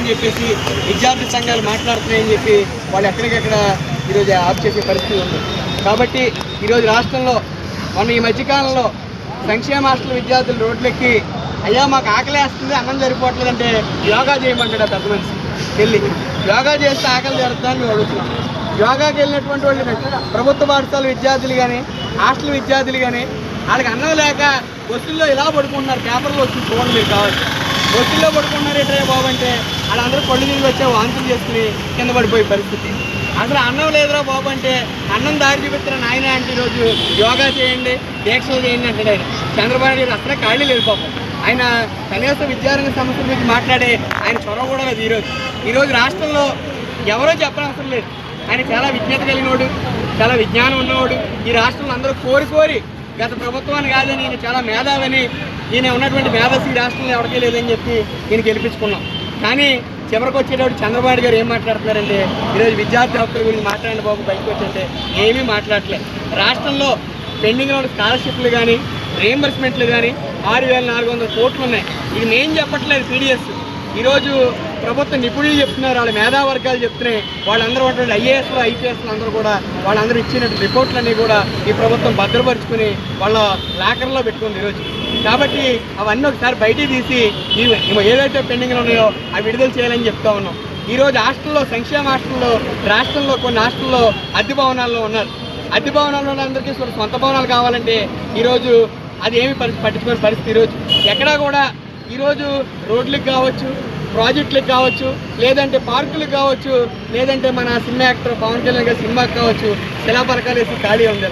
అని చెప్పేసి విద్యార్థి సంఘాలు మాట్లాడుతున్నాయని చెప్పి వాళ్ళు ఎక్కడికెక్కడ ఈరోజు ఆఫ్ చేసే పరిస్థితి ఉంది. కాబట్టి ఈరోజు రాష్ట్రంలో మనం ఈ మధ్యకాలంలో సంక్షేమ హాస్టల్ విద్యార్థులు రోడ్లెక్కి అయ్యా మాకు ఆకలేస్తుంది అన్నం సరిపోవట్లేదంటే యోగా చేయమంటాడు ఆ పెద్ద మనిషి? వెళ్ళి. యోగా చేస్తే ఆకలి జరుగుతుందని మేము అడుగుతున్నాం. యోగాకి వెళ్ళినటువంటి వాళ్ళు ప్రభుత్వ పాఠశాల విద్యార్థులు కానీ హాస్టల్ విద్యార్థులు కానీ వాళ్ళకి అన్నం లేక బస్సుల్లో ఇలా పడుకుంటున్నారు. పేపర్లో వచ్చి చూడండి మీరు కావచ్చు బస్సుల్లో పడుకున్నారు ఏంటయ్యా బాబు అంటే వాళ్ళందరూ పళ్ళు తిరిగి వచ్చే వాంతులు చేసుకుని కింద పడిపోయే పరిస్థితి. అసలు అన్నం లేదురా బాబు అంటే అన్నం దారి చూపిస్తున్న నాయన అంటే ఈరోజు యోగా చేయండి దీక్షలు చేయండి అంటాడు ఆయన. చంద్రబాబు నాయుడు అసలే ఖాళీ లేదు పాపం. ఆయన కనీస విద్యారంగ సమస్యల గురించి మాట్లాడే ఆయన చొరవ కూడా లేదు ఈరోజు. ఈరోజు రాష్ట్రంలో ఎవరో చెప్పనవసరం లేదు. ఆయన చాలా విజ్ఞత కలిగినోడు చాలా విజ్ఞానం ఉన్నవాడు. ఈ రాష్ట్రంలో అందరూ కోరి కోరి గత ప్రభుత్వాన్ని కాదని ఈయన చాలా మేధావని ఈయన ఉన్నటువంటి మేధస్సు ఈ రాష్ట్రంలో ఎవరికీ లేదని చెప్పి ఈయన గెలిపించుకున్నాం. కానీ చివరికి వచ్చేటప్పుడు చంద్రబాబు గారు ఏం మాట్లాడుతున్నారంటే ఈరోజు విద్యార్థి హక్కుల గురించి మాట్లాడిన బాబు బయటకు వచ్చింటే ఏమీ మాట్లాడట్లేదు. రాష్ట్రంలో పెండింగ్లో ఉన్న స్కాలర్షిప్లు కానీ రీఎంబర్స్మెంట్లు కానీ ఆరు వేల నాలుగు వందల కోట్లు ఉన్నాయి. ఇది నేను చెప్పట్లేదు పీడిఎస్. ఈరోజు ప్రభుత్వ నిపుణులు చెప్తున్నారు వాళ్ళ మేధావర్గాలు చెప్తున్నాయి. వాళ్ళందరూ ఉన్నటువంటి ఐఏఎస్లు ఐపీఎస్లు అందరూ కూడా వాళ్ళందరూ ఇచ్చిన రిపోర్ట్లన్నీ కూడా ఈ ప్రభుత్వం భద్రపరుచుకుని వాళ్ళ లాకర్లో పెట్టుకుంది ఈరోజు. కాబట్టి అవన్నీ ఒకసారి బయటికి తీసి ఇవి ఏవైతే పెండింగ్లు ఉన్నాయో అవి విడుదల చేయాలని చెప్తా ఉన్నాం. ఈరోజు హాస్టల్లో సంక్షేమ హాస్టల్లో రాష్ట్రంలో కొన్ని హాస్టల్లో అద్దె భవనాల్లో ఉన్నారు. అద్దె భవనాల్లో అందరికీ సొంత భవనాలు కావాలంటే ఈరోజు అది ఏమి పరిస్థితి పట్టించుకునే పరిస్థితి ఈరోజు. ఎక్కడా కూడా ఈరోజు రోడ్లకు కావచ్చు ప్రాజెక్టులకు కావచ్చు లేదంటే పార్కులకు కావచ్చు లేదంటే మన సినిమా యాక్టర్ పవన్ కళ్యాణ్ గారి సినిమాకి కావచ్చు శిలాపలకాలు వేసి ఖాళీ ఉంది.